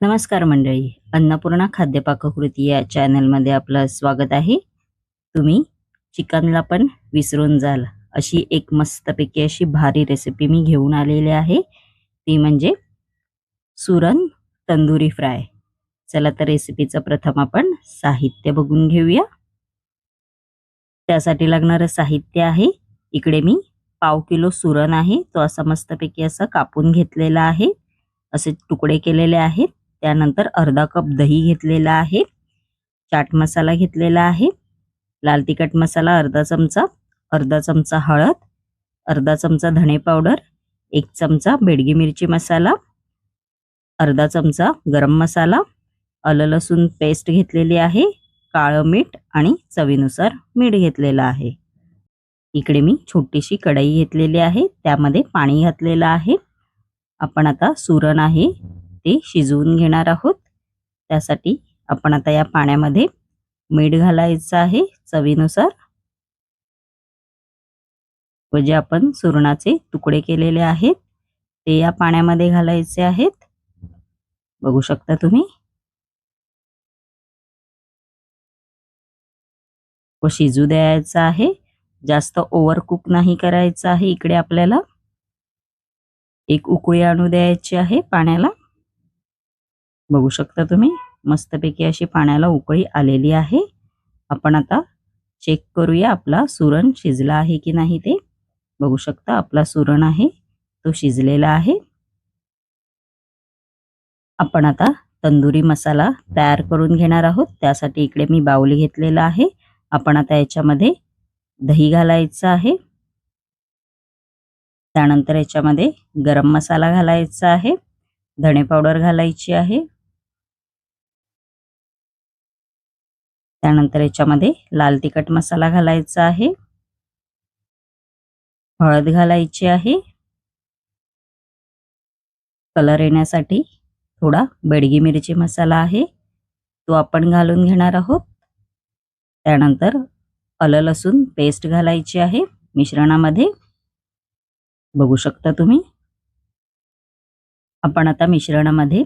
नमस्कार मंडळी. अन्नपूर्णा खाद्यपाककृती या चॅनलमध्ये आपलं स्वागत आहे. तुम्ही चिकनला पण विसरून जाल. अशी एक मस्तपैकी अशी भारी रेसिपी मी घेऊन आलेली आहे. ती म्हणजे सुरण तंदुरी फ्राय. चला तर रेसिपीचं प्रथम आपण साहित्य बघून घेऊया. त्यासाठी लागणारं साहित्य आहे. इकडे मी पाव किलो सुरण आहे. तो असा मस्तपैकी असा कापून घेतलेला आहे. असे तुकडे केलेले आहेत. त्यानंतर अर्धा कप दही घेतलेला आहे. चाट मसाला घेतलेला आहे. लाल तिखट मसाला अर्धा चमचा अर्धा चमचा हळद अर्धा चमचा धणे पावडर एक चमचा बेडगी मिरची मसाला अर्धा चमचा गरम मसाला आलं लसूण पेस्ट घेतलेली आहे काळं मीठ आणि चवीनुसार मीठ घेतलेलं आहे. इकडे मी छोटीशी कढई घेतलेली आहे त्यामध्ये पाणी घातलेलं आहे. आपण आता सुरण आहे. ते शिजवून घेणार आहोत. त्यासाठी आपण आता या पाण्यामध्ये मीठ घालायचं आहे चवीनुसार. व जे आपण सुरणाचे तुकडे केलेले आहेत ते या पाण्यामध्ये घालायचे आहेत. बघू शकता तुम्ही. व शिजू द्यायचं आहे. जास्त ओव्हर कुक नाही करायचं आहे इकडे आपल्याला. एक उकळी आणू द्यायची आहे पाण्याला. बघू शकता तुम्ही. मस्तपैकी अशी पाण्याला उकळी आलेली आहे. आपण आता चेक करूया आपला सुरण शिजला आहे की नाही ते. बघू शकता आपला सुरण आहे तो शिजलेला आहे. आपण आता तंदुरी मसाला तयार करून घेणार आहोत. त्यासाठी इकडे मी बाउल घेतलेला आहे. आपण आता याच्यामध्ये दही घालायचं आहे. त्यानंतर याच्यामध्ये गरम मसाला घालायचा आहे. धणे पावडर घालायची आहे. त्यानंतर याच्यामध्ये लाल तिखट मसाला घालायचा आहे. हळद घालायची आहे. कलर येण्यासाठी थोडा बेडगी मिरची मसाला आहे. तो आपण घालून घेणार आहोत. त्यानंतर आलं लसूण पेस्ट घालायची आहे मिश्रणामध्ये. बघू शकता तुम्ही. आपण आता मिश्रणामध्ये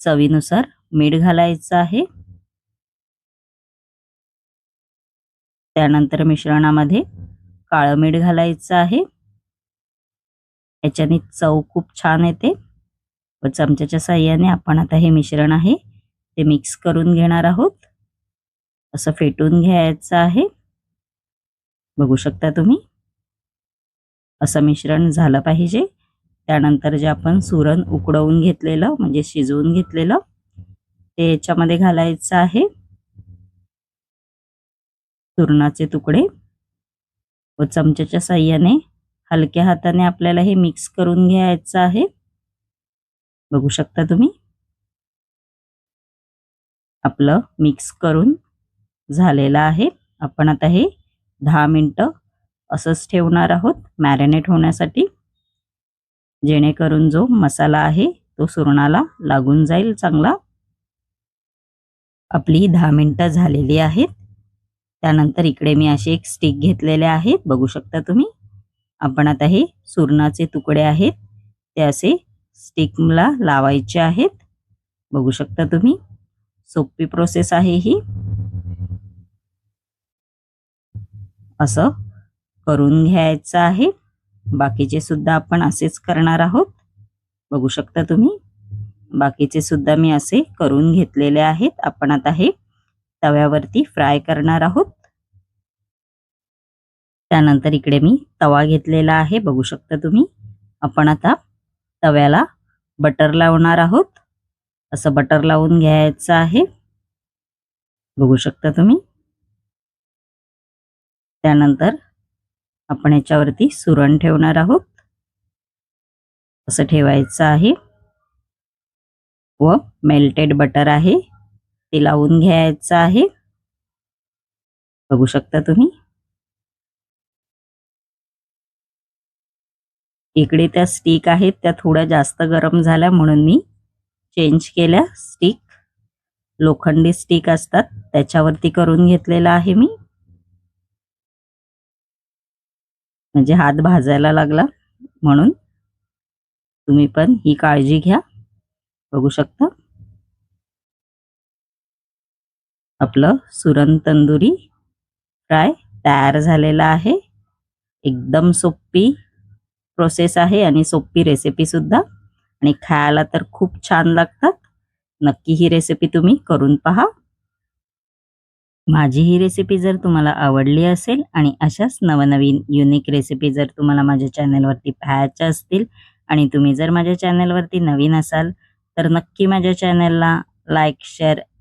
चवीनुसार मीठ घालायचं आहे. त्यानंतर मिश्रणामध्ये काळं मीठ घालायचं आहे. याच्याने चव खूप छान येते. व चमच्याच्या साह्याने आपण आता हे मिश्रण आहे ते मिक्स करून घेणार आहोत. असं फेटून घ्यायचं आहे. बघू शकता तुम्ही? असं मिश्रण झालं पाहिजे. त्यानंतर जे आपण सुरण उकडवून घेतलेलं म्हणजे शिजवून घेतलेलं ते याच्यामध्ये घालायचं आहे. सुरणाचे तुकडे व चमच्याच्या साह्याने हलक्या हाताने आपल्याला हे मिक्स करून घ्यायचं आहे. बघू शकता तुम्ही? आपलं मिक्स करून झालेलं आहे. आपण आता हे दहा मिनटं असंच ठेवणार आहोत मॅरिनेट होण्यासाठी. जेणेकरून जो मसाला आहे तो सुरणाला लागून जाईल चांगला. आपली दहा मिनटं झालेली आहेत. त्यानंतर इकडे मी असे एक स्टिक घेतलेले आहेत. बघू शकता तुम्ही. आपण आता हे सुरणाचे तुकडे आहेत. ते असे स्टिकला लावायचे आहेत. बघू शकता तुम्ही. सोपी प्रोसेस आहे ही. असं करून घ्यायचं आहे. बाकीचे सुद्धा आपण असेच करणार आहोत. बघू शकता तुम्ही. बाकीचे सुद्धा मी असे करून घेतलेले आहेत. आपण आता हे तव्यावरती फ्राय करणार आहोत. त्यानंतर इकडे मी तवा घेतलेला आहे बघू शकता तुम्ही. आपण आता तव्याला बटर लावणार आहोत. असं बटर लावून घ्यायचं आहे. बघू शकता तुम्ही. त्यानंतर आपण याच्यावरती सुरण ठेवणार आहोत. असं ठेवायचं आहे. व मेल्टेड बटर आहे. ते लावून घ्यायचं आहे. बघू शकता तुम्ही. इकडे त्या स्टिक आहेत त्या थोड्या जास्त गरम झाल्या म्हणून मी चेंज केल्या स्टिक. लोखंडी स्टिक असतात त्याच्यावरती करून घेतलेला आहे मी. म्हणजे हात भाजायला लागला म्हणून. तुम्ही पण ही काळजी घ्या. बघू शकता. आपलं सुरण तंदुरी फ्राय तयार झालेला आहे. एकदम सोपी प्रोसेस आहे आणि सोपी रेसिपी सुद्धा. आणि खायला तर खूप छान लागतात. नक्की ही रेसिपी तुम्ही करून पहा. माझी ही रेसिपी जर तुम्हाला आवडली असेल आणि अशाच नवनवीन युनिक रेसिपी जर तुम्हाला माझ्या चॅनलवरती पाहायच्या असतील आणि तुम्ही जर माझ्या चॅनलवरती नवीन असाल तर नक्की माझ्या चॅनलला लाईक शेअर